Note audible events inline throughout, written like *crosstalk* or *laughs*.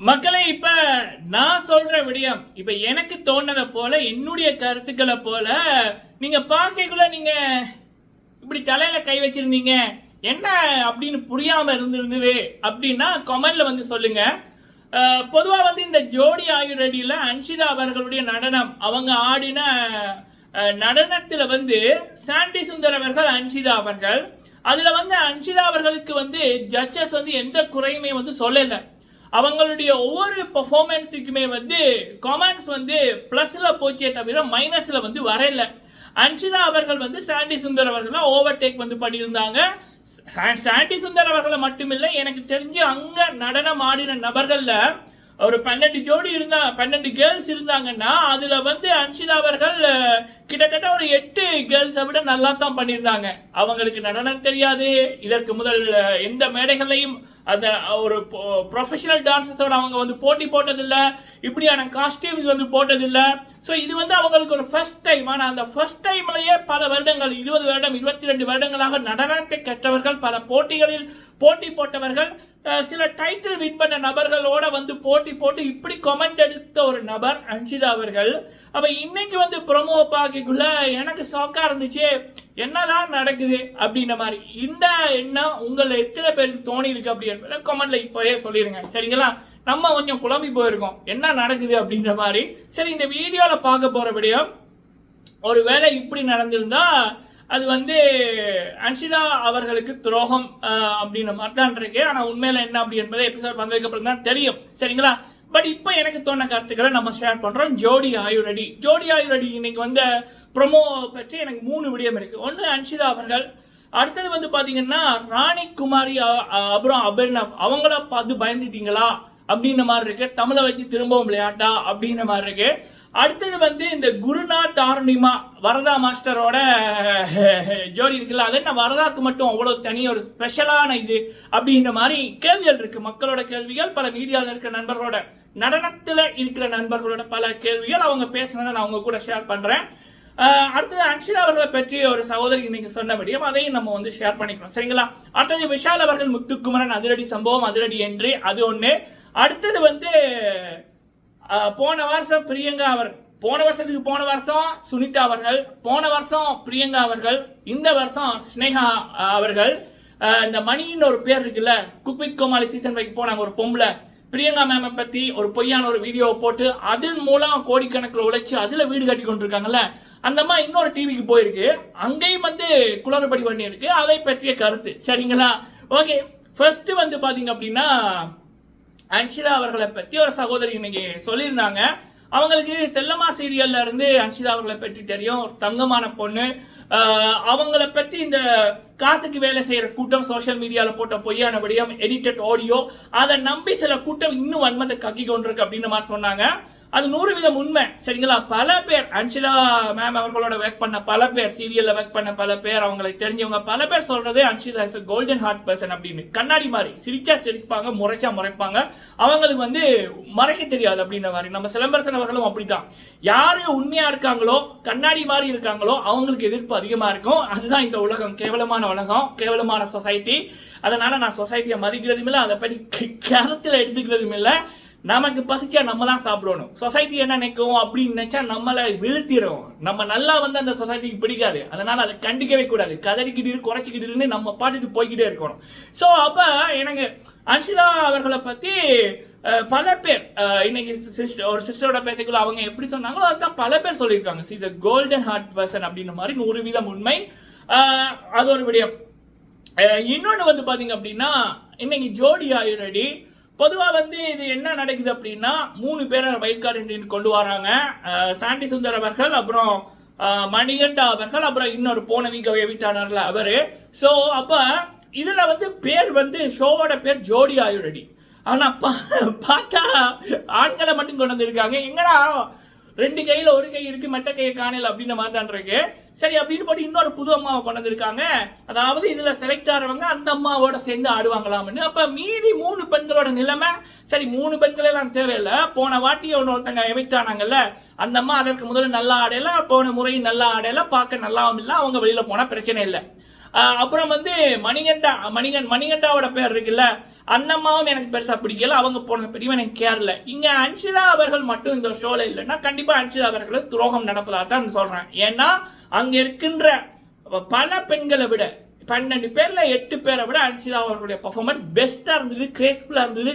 மக்களை இப்ப நான் சொல்ற விடயம் இப்ப எனக்கு தோணதை போல என்னுடைய கருத்துக்களை போல நீங்க பார்க்கக்குள்ள நீங்க இப்படி தலையில கை வச்சிருந்தீங்க என்ன அப்படின்னு புரியாம இருந்திருந்தது அப்படின்னா கமெண்ட்ல வந்து சொல்லுங்க. பொதுவா வந்து இந்த ஜோடி ஆயுரடியில அன்ஷிதா அவர்களுடைய நடனம் அவங்க ஆடின நடனத்தில் நடனத்துல வந்து சாண்டி சுந்தர் அவர்கள் அன்ஷிதா அவர்கள். அதுல வந்து அன்ஷிதா அவர்களுக்கு வந்து ஜட்ஜஸ் வந்து எந்த குறையுமே வந்து சொல்லலை. அவங்களுடைய ஒவ்வொரு பர்ஃபார்மன்ஸுக்குமே வந்து கமெண்ட்ஸ் வந்து ப்ளஸில் போச்சே தவிர மைனஸில் வந்து வரல. அன்ஷிதா அவர்கள் வந்து சாண்டி சுந்தர் அவர்களை ஓவர்டேக் வந்து பண்ணியிருந்தாங்க. சாண்டி சுந்தர் அவர்களை மட்டுமில்லை எனக்கு தெரிஞ்சு அங்கே நடனம் ஆடின நபர்களில் ஒரு பன்னெண்டு ஜோடி இருந்தா பன்னெண்டு கேர்ள்ஸ் இருந்தாங்கன்னா அதுல வந்து அன்ஷிதா அவர்கள் கிட்டத்தட்ட ஒரு எட்டு கேர்ள்ஸை விட நல்லா தான் பண்ணியிருந்தாங்க. அவங்களுக்கு நடனம் தெரியாது. இதற்கு முதல் எந்த மேடைகளையும் அந்த ஒரு ப்ரொஃபஷனல் டான்சஸோட அவங்க வந்து போட்டி போட்டதில்லை. இப்படியான காஸ்டியூம்ஸ் வந்து போட்டதில்லை. ஸோ இது வந்து அவங்களுக்கு ஒரு ஃபர்ஸ்ட் டைம் ஆனால் அந்த ஃபர்ஸ்ட் டைம்லயே பல வருடங்கள் இருபது வருடம் இருபத்தி ரெண்டு வருடங்களாக நடனத்தை கற்றவர்கள் பல போட்டிகளில் போட்டி போட்டவர்கள் சில டைட்டில் வின் பண்ண நபர்களோட வந்து போட்டி போட்டு இப்படி கமெண்ட் எடுத்த ஒரு நபர் அன்ஷிதா அவர்கள். அப்ப இன்னைக்கு வந்து ப்ரொமோ பார்க்கக்குள்ள எனக்கு ஷாக்கா இருந்துச்சு. என்னதான் நடக்குது அப்படின்ற மாதிரி. இந்த எண்ணம் உங்களை எத்தனை பேருக்கு தோணி இருக்கு அப்படி என்பதை கமெண்ட்ல இப்போயே சொல்லிருங்க. சரிங்களா? நம்ம கொஞ்சம் குழம்பி போயிருக்கோம். என்ன நடக்குது அப்படின்ற மாதிரி. சரி இந்த வீடியோல பார்க்க போற விடயம் ஒருவேளை இப்படி நடந்திருந்தா அது வந்து அன்ஷிதா அவர்களுக்கு துரோகம் அப்படின்ற மாதிரி தான் இருக்கு. ஆனால் உண்மையில் என்ன அப்படி என்பதை எபிசோட் வந்ததுக்கு அப்புறம் தான் தெரியும். சரிங்களா? பட் இப்போ எனக்கு தோண கருத்துக்களை நம்ம ஷேர் பண்ணுறோம் ஜோடி ஆயுரடி. ஜோடி ஆயுரடி இன்னைக்கு வந்த ப்ரொமோ பற்றி எனக்கு மூணு விடயம் இருக்குது ஒன்று அன்ஷிதா அவர்கள். அடுத்தது வந்து பார்த்தீங்கன்னா ராணி குமாரி அப்புறம் அபர்ணவ். அவங்கள பார்த்து பயந்துட்டீங்களா? அப்படின்ற மாதிரி இருக்கு. தமிழை வச்சு திரும்பவும் விளையாட்டா? அப்படின்ற மாதிரி இருக்குது அடுத்தது வந்து இந்த குருநாத் தாரணிமா வரதா மாஸ்டரோட ஜோடி இருக்குல்ல அது என்ன வரதாக்கு மட்டும் அவ்வளோ தனி ஒரு ஸ்பெஷலான இது அப்படின்ற மாதிரி கேள்விகள் இருக்கு. மக்களோட கேள்விகள் பல மீடியாவில் இருக்கிற நண்பர்களோட நடனத்தில் இருக்கிற நண்பர்களோட பல கேள்விகள் அவங்க பேசுனதை நான் அவங்க கூட ஷேர் பண்ணுறேன் அடுத்தது அன்ஷிதா அவர்களை பற்றி ஒரு சகோதரி இன்னைக்கு சொன்னபடியும் அதையும் நம்ம வந்து ஷேர் பண்ணிக்கிறோம். சரிங்களா? அடுத்தது விஷால் அவர்கள் முத்துக்குமரன் அதிரடி சம்பவம் அதிரடி என்று அது ஒன்று அடுத்தது வந்து போன வருஷம் பிரியங்கா அவர் போன வருஷத்துக்கு போன வருஷம் சுனிதா அவர்கள் போன வருஷம் பிரியங்கா அவர்கள் இந்த வருஷம் ஸ்னேகா அவர்கள். இந்த மணின்னு ஒரு பேர் இருக்குல்ல குக்வித் கோமாளி சீசன் வைக்க போனாங்க ஒரு பொம்பளை. பிரியங்கா மேமை பத்தி ஒரு பொய்யான ஒரு வீடியோவை போட்டு அதன் மூலம் கோடிக்கணக்கில் உழைச்சி அதுல வீடு கட்டி கொண்டிருக்காங்கல்ல. அந்த மாதிரி இன்னொரு டிவிக்கு போயிருக்கு. அங்கேயும் வந்து குளறுபடி பண்ணியிருக்கு. அதை பற்றிய கருத்து. சரிங்களா? ஓகே. ஃபர்ஸ்ட் வந்து பாத்தீங்க அப்படின்னா அன்ஷிதா அவர்களை பற்றி ஒரு சகோதரி இன்னைக்கு சொல்லியிருந்தாங்க. அவங்களுக்கு செல்லம்மா சீரியல்ல இருந்து அன்ஷிதா அவர்களை பற்றி தெரியும். ஒரு தங்கமான பொண்ணு. அவங்கள பற்றி இந்த காசுக்கு வேலை செய்யற கூட்டம் சோஷியல் மீடியால போட்ட பொய்யான விடயம் எடிட்டட் ஆடியோ அதை நம்பி சில கூட்டம் இன்னும் வன்மத்தை கக்கி கொண்டிருக்கு அப்படின்னு மாதிரி சொன்னாங்க. அது நூறு வீதம் உண்மை. சரிங்களா? பல பேர் அன்ஷிலா மேம் அவர்களோட ஒர்க் பண்ண பல பேர் சீரியல்ல ஒர்க் பண்ண பல பேர் அவங்களுக்கு தெரிஞ்சவங்க பல பேர் சொல்றது Anshila is golden heart person அப்படின்னு. கண்ணாடி மாதிரி சிரிச்சா சிரிப்பாங்க முறைச்சா முறைப்பாங்க. அவங்களுக்கு வந்து மறைக்க தெரியாது அப்படின்ற மாதிரி. நம்ம சிலம்பரசன் அவர்களும் அப்படித்தான். யாரு உண்மையா இருக்காங்களோ கண்ணாடி மாதிரி இருக்காங்களோ அவங்களுக்கு எதிர்ப்பு அதிகமா இருக்கும். அதுதான் இந்த உலகம். கேவலமான உலகம் கேவலமான சொசைட்டி அதனால நான் சொசைட்டியை மதிக்கிறதும் இல்லை அதை பற்றி கருத்தில் எடுத்துக்கிறதும் இல்லை. நமக்கு பசிச்சா நம்ம தான் சாப்பிடணும். சொசைட்டி என்ன நினைக்கும் அப்படின்னு நினைச்சா நம்மளை வீழ்த்திடும் நம்ம நல்லா வந்து அந்த சொசைட்டிக்கு பிடிக்காது. அதனால அதை கண்டிக்கவே கூடாது. கதறிக்கிட்டு குறைச்சிக்கிட்டு நம்ம பாட்டுட்டு போய்கிட்டே இருக்கணும். ஸோ அப்போ எனக்கு அன்ஷிதா அவர்களை பற்றி பல பேர் இன்னைக்கு சிஸ்டர் ஒரு சிஸ்டரோட பேசக்குள்ள அவங்க எப்படி சொன்னாங்களோ அதுதான் பல பேர் சொல்லியிருக்காங்க. She the golden heart person அப்படின்ற மாதிரி நூறு வீதம் உண்மை. அது ஒரு விடயம். இன்னொன்று வந்து பார்த்தீங்க அப்படின்னா இன்னைக்கு ஜோடி ஆயுரடி பொதுவாக வந்து இது என்ன நடக்குது அப்படின்னா மூணு பேரை வைல்ட் கார்டு கொண்டு வராங்க. சாண்டி சுந்தர் அவர்கள் அப்புறம் மணிகண்டா அவர்கள் அப்புறம் இன்னொரு போன வீக்க வீட்டாளர்ல அவர். ஸோ அப்போ இதில் வந்து பேர் வந்து ஷோவோட பேர் ஜோடி ஆயுரடி. ஆனால் பா- பார்த்தா ஆண்களை மட்டும் கொண்டு வந்திருக்காங்க. எங்கடா ரெண்டு கையில் ஒரு கை இருக்குது மெட்ட கையை காணல அப்படின்ற மாதிரி தான் இருக்கு. சரி அப்படின்னு போட்டு இன்னொரு புது அம்மாவை கொண்டு வந்திருக்காங்க. அதாவது இதுல செலக்ட் ஆறவங்க அந்த அம்மாவோட சேர்ந்து ஆடுவாங்களாம்னு. அப்ப மீதி மூணு பெண்களோட நிலைமை சரி மூணு பெண்கள் எல்லாம் தேவையில்ல. போன வாட்டி ஒன்று ஒருத்தங்க எவிக்ட் அந்த அம்மா அதற்கு முதல்ல நல்லா ஆடையில போன முறை நல்லா ஆடையில பார்க்க நல்லாவும் இல்லை அவங்க வெளியில போனா பிரச்சனை இல்லை. அப்புறம் வந்து மணிகண்டா மணிகன் மணிகண்டாவோட பேர் இருக்குல்ல அண்ணம்மாவும் எனக்கு பெருசாக பிடிக்கல அவங்க போன பிடிக்கும் எனக்கு கேரல இங்கே அன்ஷிலா அவர்கள் மட்டும் இந்த ஷோவில் இல்லைன்னா கண்டிப்பாக அன்ஷிதா அவர்களுக்கு துரோகம் நடப்பதாக தான் சொல்கிறேன் ஏன்னா அங்கே இருக்கின்ற பல பெண்களை விட பன்னெண்டு பேரில் எட்டு பேரை விட அன்ஷிலா அவர்களுடைய பர்ஃபார்மன்ஸ் பெஸ்ட்டாக இருந்தது கிரேஸ்ஃபுல்லாக இருந்தது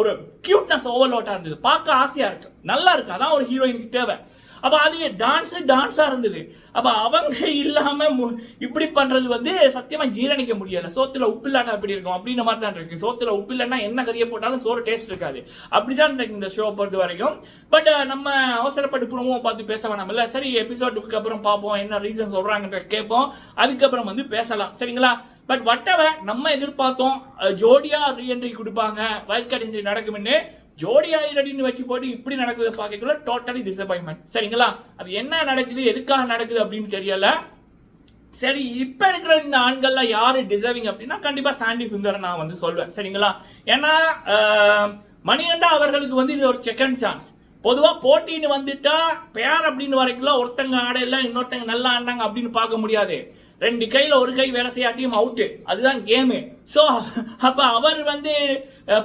ஒரு கியூட்னஸ் ஓவர்லோட்டாக இருந்தது. பார்க்க ஆசையாக இருக்கு. நல்லா இருக்கு. அதான் ஒரு ஹீரோயினுக்கு தேவை. அப்போ அது டான்ஸ் டான்ஸாக இருந்தது. அப்போ அவங்க இல்லாமல் மு- இப்படி பண்ணுறது வந்து சத்தியமாக ஜீரணிக்க முடியலை. சோத்தில் உப்பு இல்லாட்டா அப்படி இருக்கும்? அப்படின்ற மாதிரி தான் இருக்குது சோத்தில் உப்பு இல்லைன்னா என்ன கறியை போட்டாலும் சோறு டேஸ்ட் இருக்காது. அப்படிதான் இருக்கு இந்த ஷோ பொறுத்த வரைக்கும். பட் நம்ம அவசரப்பட்டு ப்ரோமோ பார்த்து பேச வேணாம்ல. சரி எபிசோடுக்கு அப்புறம் பார்ப்போம். என்ன ரீசன் சொல்றாங்கன்ற கேட்போம். அதுக்கப்புறம் வந்து பேசலாம். சரிங்களா? பட் வட்டவ நம்ம எதிர்பார்த்தோம் ஜோடியாக ஜோடியா ரீஎன்ட்ரி கொடுப்பாங்க. வயல்காட் என்ட்ரி நடக்கும்னு ஜோடி ஆயிரடின்னு வச்சு போட்டு இப்படி நடக்குது பார்க்கக்குள்ள டோட்டலி டிசப்பாயின்மெண்ட் சரிங்களா? அது என்ன நடக்குது? எதுக்காக நடக்குது அப்படின்னு தெரியல. சரி இப்போ இருக்கிற இந்த ஆண்கள்லாம் யாரு டிசர்விங் அப்படின்னா கண்டிப்பாக சாண்டி சுந்தரன் நான் வந்து சொல்வேன். சரிங்களா? ஏன்னா மணிகண்டா அவர்களுக்கு வந்து இது ஒரு செகண்ட் சான்ஸ் பொதுவாக போட்டின்னு வந்துட்டா பேர் அப்படின்னு வரைக்கும் ஒருத்தங்க ஆடையில இன்னொருத்தங்க நல்லா ஆண்டாங்க அப்படின்னு பார்க்க முடியாது. ரெண்டு கையில் ஒரு கை வேலை செய்யாட்டியும் அவுட்டு அதுதான் கேமு ஸோ அப்போ அவர் வந்து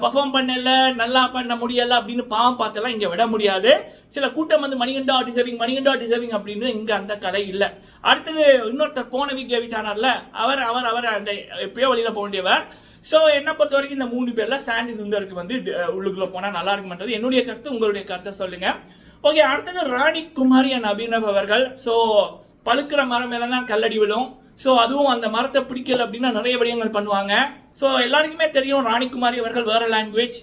பர்ஃபார்ம் பண்ணல நல்லா பண்ண முடியலை அப்படின்னு பாவம் பார்த்தெல்லாம் இங்கே விட முடியாது. சில கூட்டம் வந்து மணிகண்டா டிசர்விங் மணிகண்டா டிசர்விங் அப்படின்னு இங்கே அந்த கதை இல்லை. அடுத்தது இன்னொருத்தர் போன வீக் விட்டானார்ல அவர் அவர் அவர் அந்த எப்பயோ வழியில் போக வேண்டியவர். ஸோ என்னை பொறுத்த வரைக்கும் இந்த மூணு பேரில் சாண்டி சுந்தருக்கு வந்து உள்ளுக்குள்ளே போனால் நல்லா இருக்கும்ன்றது என்னுடைய கருத்து உங்களுடைய கருத்தை சொல்லுங்கள் ஓகே அடுத்தது ராணி குமாரி அண்ட் அபினவ் அவர்கள். ஸோ பழுக்கிற மரம் மேல தான் கல்லடி விழும். ஸோ அதுவும் அந்த மரத்தை பிடிக்கல அப்படின்னா நிறைய விடயங்கள் பண்ணுவாங்க. ஸோ எல்லாருக்குமே தெரியும் ராணிகுமாரி அவர்கள் வேற லாங்குவேஜ்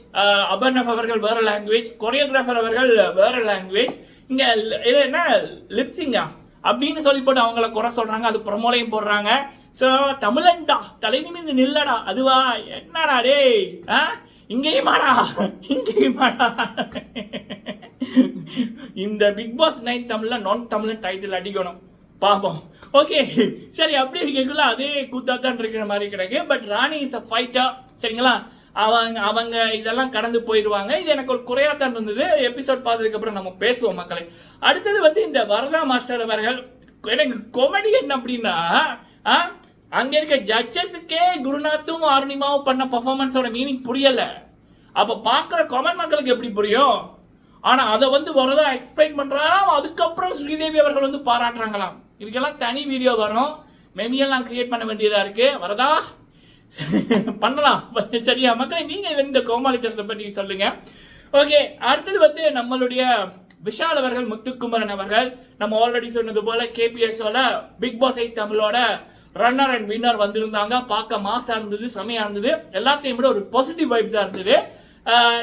அபர்ணவ் அவர்கள் வேற லாங்குவேஜ் கொரியோகிராஃபர் அவர்கள் வேற லாங்குவேஜ் இங்கே இது என்ன? லிப்ஸிங்கா அப்படின்னு சொல்லி போட்டு அவங்கள குறை சொல்கிறாங்க அது புறமோலையும் போடுறாங்க. ஸோ தமிழன்டா தலை நிமிந்து நில்லடா அதுவா? என்னடா டேய்? ஆ? இங்கேயுமாடா இங்கேயுமாடா இந்த பிக் பாஸ் நைன் தமிழில் நான் தமிழன் டைட்டில் அடிக்கணும். பார்ப்போம் ஓகே சரி அப்படி இருக்கக்குள்ள அதே கூத்தாத்தான் இருக்கிற மாதிரி கிடைக்கு. பட் ராணி இஸ் அ ஃபைட்டா சரிங்களா? அவங்க அவங்க இதெல்லாம் கடந்து போயிடுவாங்க. இது எனக்கு ஒரு குறையாத்தான் இருந்தது. எபிசோட் பார்த்ததுக்கப்புறம் நம்ம பேசுவோம் மக்களை. அடுத்தது வந்து இந்த வரதா மாஸ்டர் அவர்கள் எனக்கு காமெடி என்ன அப்படின்னா ஆ, அங்க இருக்க ஜட்ஜஸுக்கே குருநாத்தும் அருணிமாவும் பண்ண பர்ஃபார்மன்ஸோட மீனிங் புரியல. அப்ப பாக்குற காமன் மக்களுக்கு எப்படி புரியும்? ஆனா அதை வந்து வரதா எக்ஸ்பிளைன் பண்றாராம் அதுக்கப்புறம் ஸ்ரீதேவி அவர்கள் வந்து பாராட்டுறாங்களாம். இதுக்கெல்லாம் தனி வீடியோ வரும் மெமியெல்லாம் கிரியேட் பண்ண வேண்டியதா இருக்கு. வரதா? *laughs* பண்ணலாம். *laughs* சரியா? மக்களே நீங்க இந்த கோமாளித்தனத்தை பற்றி சொல்லுங்க. ஓகே அடுத்தது வந்து நம்மளுடைய விஷால் அவர்கள் முத்துக்குமரன் அவர்கள். நம்ம ஆல்ரெடி சொன்னது போல கேபிஎஸோட பிக் பாஸ் ஐ தமிழோட ரன்னர் அண்ட் வின்னர் வந்திருந்தாங்க. பார்க்க மாசா இருந்தது செமையா இருந்தது. எல்லாத்தையும் விட ஒரு பாசிட்டிவ் வைப்ஸா இருந்தது.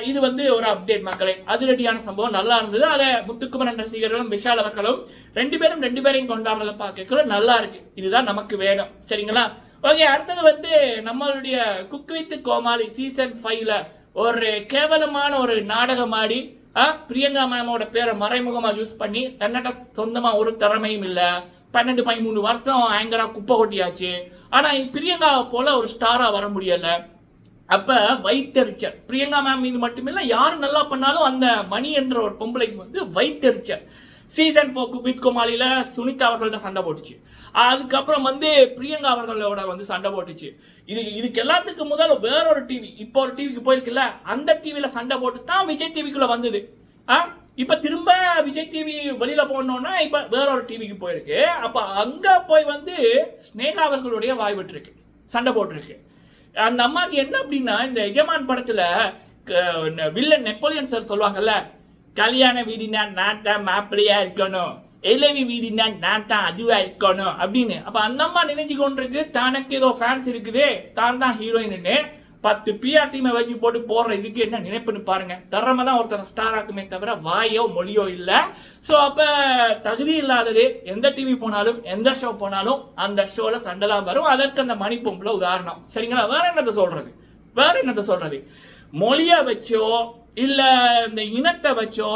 இது வந்து ஒரு அப்டேட் மக்களே. அதிரடியான சம்பவம் நல்லா இருந்தது. அதை முத்துக்குமரன் ரசிகர்களும் விஷால் அவர்களும் ரெண்டு பேரும் ரெண்டு பேரையும் கொண்டாடுறத பார்க்கக்குள்ள நல்லா இருக்கு. இதுதான் நமக்கு வேணும் சரிங்களா? ஓகே அடுத்தது வந்து நம்மளுடைய குக் வித் கோமாளி சீசன் ஃபைவ்ல ஒரு கேவலமான ஒரு நாடகம் ஆடி ஆ, பிரியங்கா மேமோட பேரை மறைமுகமா யூஸ் பண்ணி தன்னட்ட சொந்தமா ஒரு திறமையும் இல்லை. பன்னெண்டு பதிமூணு வருஷம் ஆங்கரா குப்பை கொட்டியாச்சு. ஆனா பிரியங்காவை போல ஒரு ஸ்டாரா வர முடியலை. அப்ப வைத்தறிச்சல். பிரியங்கா மேம் இது மட்டுமில்ல யார் நல்லா பண்ணாலும் அந்த மணி என்ற ஒரு பொம்பளைக்கு வந்து வைத்தறிச்சல். சீசன் ஃபோர் குபித் குமாலில சுனிதா அவர்கள்ட்ட சண்டை போட்டுச்சு. அதுக்கப்புறம் வந்து பிரியங்கா அவர்களோட வந்து சண்டை போட்டுச்சு. இது இதுக்கு எல்லாத்துக்கும் முதல்ல வேற ஒரு டிவி இப்போ ஒரு டிவிக்கு போயிருக்குல்ல அந்த டிவியில் சண்டை போட்டு தான் விஜய் டிவிக்குள்ள வந்தது. ஆ? இப்ப திரும்ப விஜய் டிவி வெளியில போனோம்னா இப்ப வேற ஒரு டிவிக்கு போயிருக்கு. அப்ப அங்க போய் வந்து ஸ்னேகா அவர்களுடைய வாய் விட்டுருக்கு. சண்டை போட்டிருக்கு. அந்த அம்மாவுக்கு என்ன அப்படின்னா இந்த எஜமான் படத்துல க- வில்லன் நெப்போலியன் சார் சொல்லுவாங்கல்ல கல்யாண வீடினா நான் தான் மாப்பிள்ளையா இருக்கணும் இளவி வீடினா நான் தான் அதுவா இருக்கணும் அப்படின்னு. அப்ப அந்த அம்மா நினைச்சு கொண்டிருக்கு தனக்கு ஏதோ ஃபேன்ஸ் இருக்குது தான் தான் ஹீரோயின்னு பத்து பிஆர் டீமை வச்சு போட்டு போடுற இதுக்கு என்ன நினைப்புன்னு பாருங்க. திறமை தான் ஒருத்தர் ஸ்டார் ஆக்குமே தவிர வாயோ மொழியோ இல்லை. ஸோ அப்போ தகுதி இல்லாதது எந்த டிவி போனாலும் எந்த ஷோ போனாலும் அந்த ஷோவில் சண்டை தான் வரும். அதற்கு அந்த மணிப்பொம்பில் உதாரணம். சரிங்களா? வேற என்னத்தை சொல்றது? வேற என்னத்தை சொல்றது? மொழியை வச்சோ இல்லை இந்த இனத்தை வச்சோ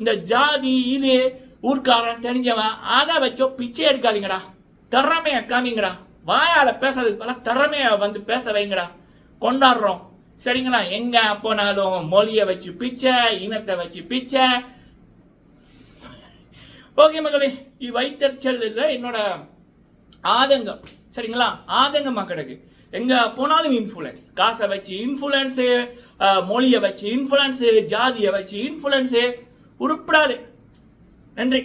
இந்த ஜாதி இது ஊர்க்காரன் தெரிஞ்சவன் அதை வச்சோ பிச்சை எடுக்காதீங்கடா. திறமையை காமிங்கடா. வாயால் பேசுறதுக்கு பல திறமையை வந்து பேச வைங்கடா. கொண்டாடுறோம். சரிங்களா? எங்க போனாலும் மொழியை வச்சு பிச்சை இனத்தை வச்சு பிச்சை. ஓகே மகளே இது வைத்தறிச்சல் இல்லை என்னோட ஆதங்கம். சரிங்களா? ஆதங்கமா கிடக்கு. எங்க போனாலும் இன்ஃப்ளூயன்ஸ் காசை வச்சு இன்ஃப்ளூயன்ஸு மொழியை வச்சு இன்ஃப்ளூயன்ஸு ஜாதியை வச்சு இன்ஃப்ளூயன்ஸு உருப்படாது. நன்றி.